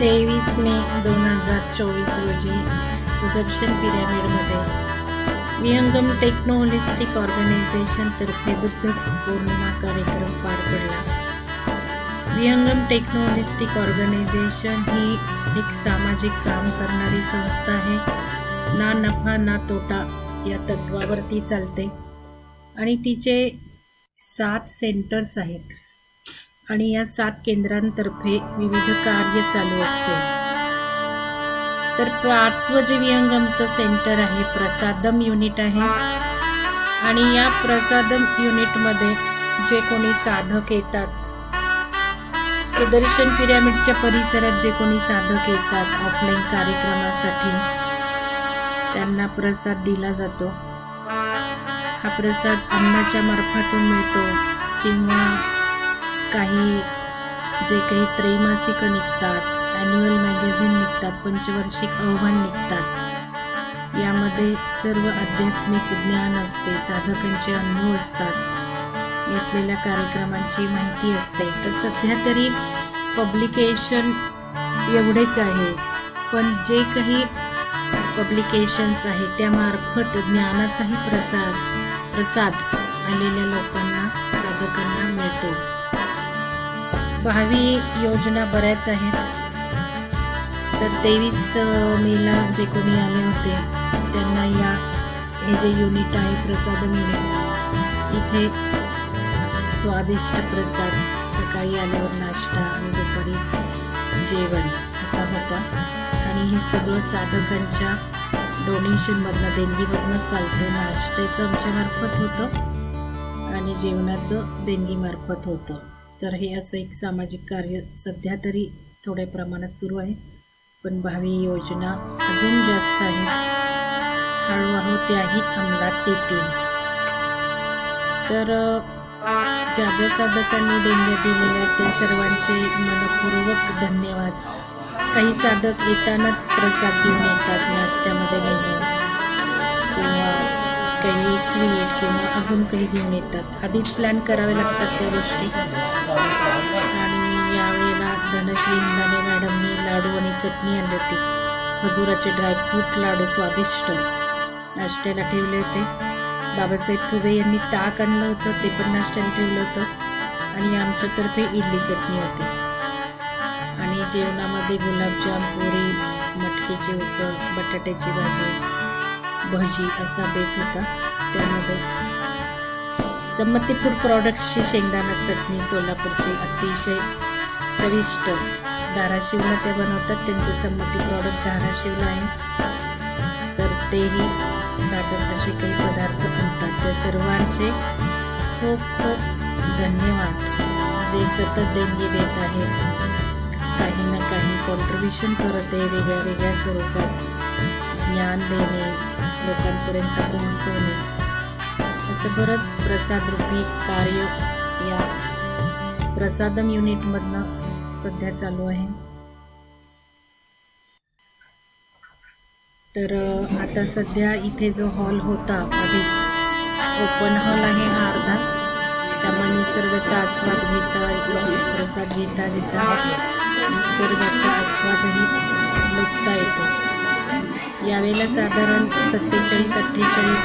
तेवीस मे दोन हजार चोवीस रोजी सुदर्शन पिरॅमिडमध्ये विहंगम टेक्नोहोलिस्टिक ऑर्गनायझेशनतर्फे बुद्ध पौर्णिमा कार्यक्रम पार पडला. विहंगम टेक्नोहोलिस्टिक ऑर्गनायझेशन ही एक सामाजिक काम करणारी संस्था आहे. ना नफा ना तोटा या तत्वावरती चालते. आणि तिचे सात सेंटर्स आहेत. आणि या सात केंद्रांतर्फे विविध कार्य चालू असते. तर पाचवं जे विहंगमचं सेंटर आहे प्रसादम युनिट आहे. आणि या प्रसादम युनिटमध्ये जे कोणी साधक येतात सुदर्शन पिरॅमिडच्या परिसरात जे कोणी साधक येतात ऑफलाईन कार्यक्रमासाठी त्यांना प्रसाद दिला जातो. हा प्रसाद अन्नाच्या मार्फातून मिळतो किंवा काही जे काही त्रैमासिकं निघतात ॲन्युअल मॅगझिन निघतात पंचवार्षिक अहवाल निघतात. यामध्ये सर्व आध्यात्मिक ज्ञान असते साधकांचे अनुभव असतात. घेतलेल्या कार्यक्रमांची माहिती असते. तर सध्या तरी पब्लिकेशन एवढेच आहे. पण जे काही पब्लिकेशन्स आहेत त्यामार्फत ज्ञानाचाही प्रसार प्रसाद आलेल्या लोकांना साधकांना मिळतो. भावी योजना बऱ्याच आहेत. तर तेवीस मेला जे कोणी आले होते त्यांना या हे जे युनिट आहे प्रसाद युनिट इथे स्वादिष्ट प्रसाद सकाळी आल्यावर नाश्ता आणि दुपारी जेवण असा होता. आणि हे सगळं साधकांच्या डोनेशनमधनं देणगीमधनं चालतं. नाश्त्याचं आमच्यामार्फत होतं आणि जेवणाचं देणगीमार्फत होतं. तर हे असं एक सामाजिक कार्य सध्या तरी थोड्या प्रमाणात सुरू आहे. पण भावी योजना अजून जास्त आहे. हळूहळू त्याही अंमलात येतील. तर ज्या साधकांनी देणग्या दिलेल्या त्या सर्वांचे मनपूर्वक धन्यवाद. काही साधक येतानाच प्रसाद घेऊन येतात नाश्त्यामध्ये नाही किंवा काही स्वीट किंवा अजून काही घेऊन येतात. आधीच प्लॅन करावे लागतात त्या गोष्टी. आणि यावेळेला धनश्री इंदाने मॅडमनी लाडू आणि चटणी आणली होती. खजुराचे ड्रायफ्रूट लाडू स्वादिष्ट. नाश्त्याला ठेवले होते. बाबासाहेब फुबे यांनी ताक आणलं होतं ते पण नाश्त्याला ठेवलं होतं. आणि आमच्यातर्फे इडली चटणी होती. आणि जेवणामध्ये गुलाबजाम पुरी मटकीची उसळ बटाट्याची भाजी भजी असा बेत होता. त्यामध्ये संमती फूड प्रॉडक्ट्सची शेंगदाणा चटणी सोलापूरची अतिशय चविष्ट धाराशिवला त्या बनवतात. त्यांचं संमती प्रॉडक्ट धाराशिवला आहे. तर तेही साधक असे काही पदार्थ बनतात त्या सर्वांचे खूप खूप धन्यवाद. जे सतत देणगी देत आहेत काही ना काही कॉन्ट्रीब्युशन करत आहे वेगळ्या वेगळ्या स्वरूपात. ज्ञान देणे लोकांपर्यंत पोहोचवणे. असं बरंच प्रसादरूपी कार्य या प्रसादम युनिटमधनं सध्या चालू आहे. तर आता सध्या इथे जो हॉल होता आधीच ओपन हॉल आहे हा अर्धा. त्यामुळे निसर्गाचा आस्वाद घेता येतो प्रसाद घेता घेता निसर्गाचा आस्वादही लुटता येतो. यावेळेला साधारण सत्तेचाळीस अठ्ठेचाळीस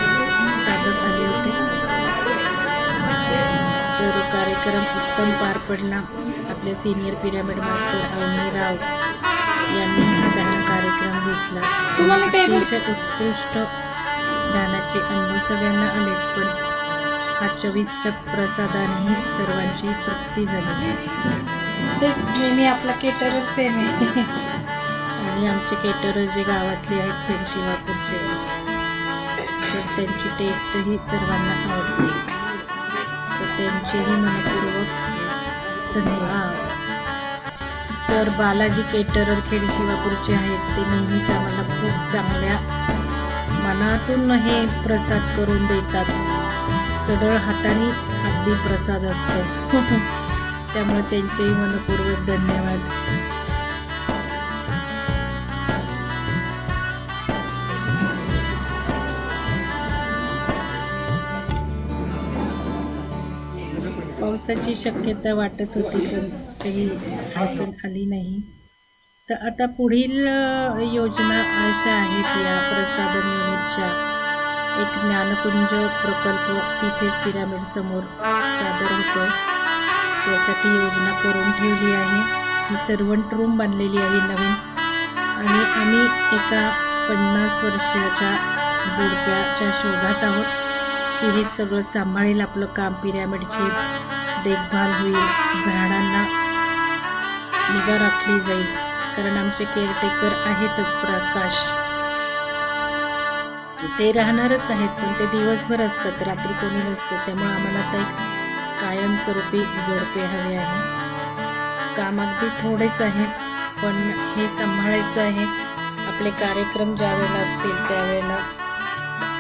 साधक आले होते. तर कार्यक्रम उत्तम पार पडला. आपले senior pyramid master Avani Rao यांनी हा ध्यान कार्यक्रम घेतला. अतिशय उत्कृष्ट ध्यानाचे अनुभव सगळ्यांना आलेच पण हा चविष्ट प्रसादानेही सर्वांची तृप्ती झाली. तेच नेहमी आपला केटर सेम आहे. आणि आमचे केटर जे गावातले आहेत खेडशिवापूरचे तर त्यांची टेस्टही सर्वांना आवडते. तर त्यांचेही मनपूर्वक धन्यवाद. तर बालाजी केटरर खेडशिवापूरचे आहेत ते नेहमीच आम्हाला खूप चांगल्या मनातून हे प्रसाद करून देतात. सडळ हाताने अगदी प्रसाद असतो. त्यामुळे त्यांचेही मनपूर्वक धन्यवाद. पावसाची शक्यता वाटत होती पण काही अडचण आली नाही. तर आता पुढील योजना अशा आहेत या प्रसादन युनिटच्या एक ज्ञानकुंज प्रकल्प तिथेच पिरामिड समोर सादर होतो त्यासाठी योजना करून ठेवली आहे. ही सर्वंट रूम बांधलेली आहे नवीन. आणि आम्ही एका पन्नास वर्षाच्या जोडप्याच्या शोधात आहोत. की हे सगळं सांभाळेल आपलं काम पिरॅमिडची देखभाल होईल झाडांना निगा राखली जाईल. कारण आमचे केअरटेकर आहेतच प्रकाश. ते राहणारच आहेत पण ते दिवसभर असतात रात्री कोणी नसतं. त्यामुळे आम्हाला आता एक कायमस्वरूपी जोडपे हवे आहे. काम अगदी थोडेच आहे पण हे सांभाळायचं आहे. आपले कार्यक्रम ज्या वेळेला असतील त्यावेळेला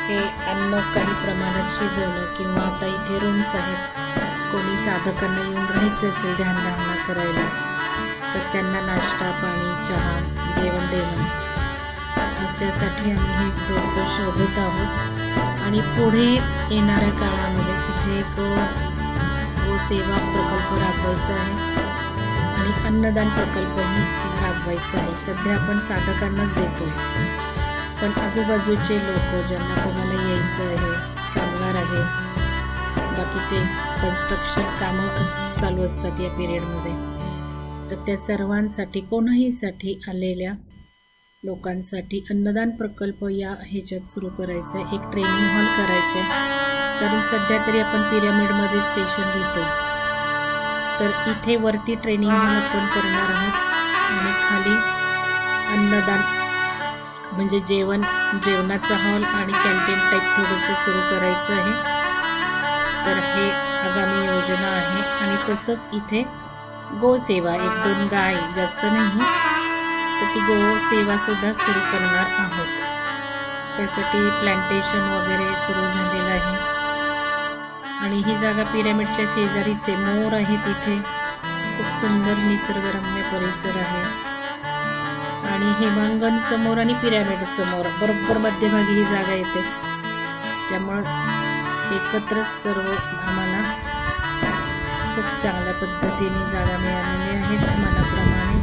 हे अन्न काही प्रमाणात शिजवणं किंवा आता इथे रूम्स आहेत. कोणी साधकांना येऊन राहायचं असेल ध्यानधारणा करायला तर त्यांना नाश्ता पाणी चहा जेवण देणं. अशासाठी आम्ही हे जोडपं शोधत आहोत. आणि पुढे येणाऱ्या काळामध्ये तिथे एक सेवा प्रकल्प राबवायचा आहे. आणि अन्नदान प्रकल्पही राबवायचा आहे. सध्या आपण साधकांनाच देतो पण आजूबाजूचे लोक ज्यांना कोणाला यायचं आहे कामगार आहे बाकीचे कन्स्ट्रक्शन कामं अस चालू असतात या पिरियडमध्ये तर त्या सर्वांसाठी कोणाहीसाठी आलेल्या लोकांसाठी अन्नदान प्रकल्प या ह्याच्यात सुरू करायचा आहे एक ट्रेनिंग हॉल करायचं आहे कारण सध्या तरी आपण पिरामिडमध्ये सेशन घेतो तर इथे वरती ट्रेनिंग हॉल आपण करणार आहोत आणि खाली अन्नदान म्हणजे जेवण जेवणाचा हॉल आणि कॅन्टीन टाईप थोडंसं सुरू करायचं आहे. तर हे आगामी योजना आहे आणि तसंच इथे गोसेवा एक दोन गाय जास्त नाही तर ती गोसेवासुद्धा सुरू करणार आहोत. त्यासाठी प्लांटेशन वगैरे सुरू झालेलं आहे. आणि ही जागा पिरॅमिडच्या शेजारीचे मोर आहे तिथे खूप सुंदर निसर्गरम्य परिसर आहे. आणि हेमांगण समोर आणि पिरॅमिड समोर. बरोबर मध्यभागी ही जागा येते. त्यामुळं एकत्रच सर्व आम्हाला खूप चांगल्या पद्धतीने जागा मिळालेली आहेत. मनाप्रमाणे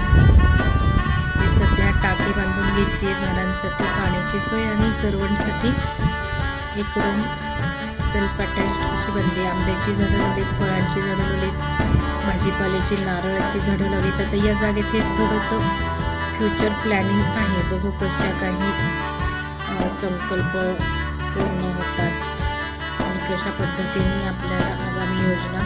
हे सध्या टाकी बांधून घेतली आहे झाडांसाठी पाण्याची सोय आणि सर्वांसाठी. एक रूम सेल्फ अटॅच अशी बनली आंब्याची झाडं लावलीत फळांची झाडं लावलीत भाजीपाल्याची नारळाची झाडं लावलीत. आता या जागेत हे थोडंसं फ्युचर प्लॅनिंग आहे. बघू कशा काही संकल्प पूर्ण होतात आणि कशा पद्धतीने आपल्याला आगामी योजना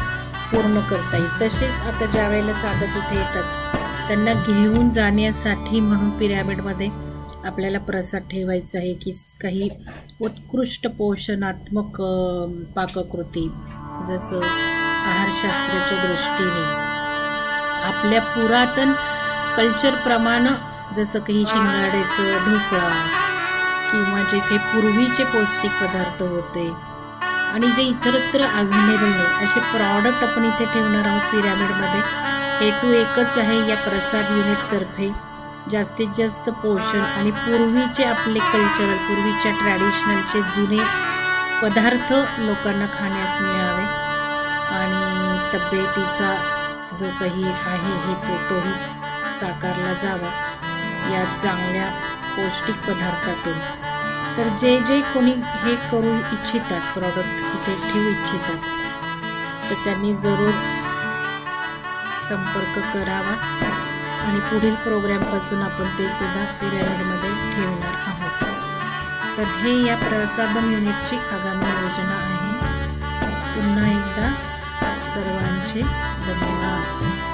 पूर्ण करता येईल. तसेच आता ज्या वेळेला साधक इथे येतात त्यांना घेऊन जाण्यासाठी म्हणून पिरॅमिडमध्ये आपल्याला प्रसाद ठेवायचा आहे की काही उत्कृष्ट पोषणात्मक पाककृती जसं आहारशास्त्राच्या दृष्टीने. आपल्या पुरातन कल्चरप्रमाणे जसं काही शिंगाड्याचं ढोकळा किंवा जे काही पूर्वीचे पौष्टिक पदार्थ होते. आणि जे इतरत्र अवेलेबल नाही असे प्रॉडक्ट आपण इथे ठेवणार आहोत पिरॅमिडमध्ये हेतू एकच आहे या प्रसाद युनिटतर्फे जास्तीत जास्त पोषण आणि पूर्वीचे आपले कल्चरल पूर्वीच्या ट्रॅडिशनलचे जुने पदार्थ लोकांना खाण्यास मिळावे. आणि तब्येतीचा जो काही आहे हेतू तोही साकारला जावा या चांगल्या पौष्टिक पदार्थातून. तर जे जे कोणी हे करू इच्छितात प्रॉडक्ट इथे ठेवू इच्छितात तर त्यांनी जरूर संपर्क करावा आणि पुढील प्रोग्रॅमपासून आपण ते सुद्धा पिरॅमिडमध्ये ठेवणार आहोत. तर हे या प्रसाधन युनिटची आगामी योजना आहे. पुन्हा एकदा सर्वांचे धन्यवाद.